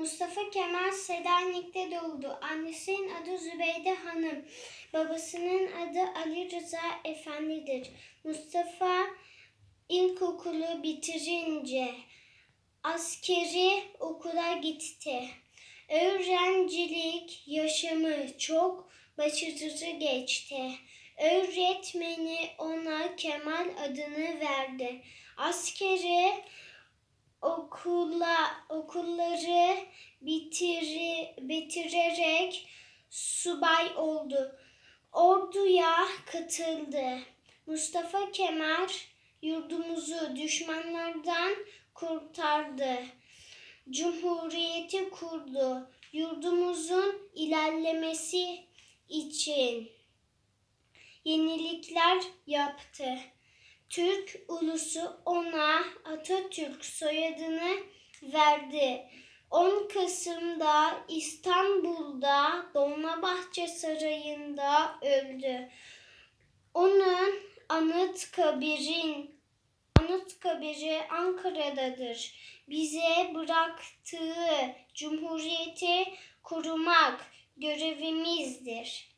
Mustafa Kemal Selanik'te doğdu. Annesinin adı Zübeyde Hanım. Babasının adı Ali Rıza Efendidir. Mustafa ilkokulu bitirince askeri okula gitti. Öğrencilik yaşamı çok başarılı geçti. Öğretmeni ona Kemal adını verdi. Askeri okula okulları bitiri, bitirerek subay oldu. Orduya katıldı. Mustafa Kemal yurdumuzu düşmanlardan kurtardı. Cumhuriyeti kurdu. Yurdumuzun ilerlemesi için yenilikler yaptı. Türk ulusu ona Atatürk soyadını verdi. 10 Kasım'da İstanbul'da Dolmabahçe Sarayı'nda öldü. Onun anıt kabirin anıt kabiri Ankara'dadır. Bize bıraktığı cumhuriyeti korumak görevimizdir.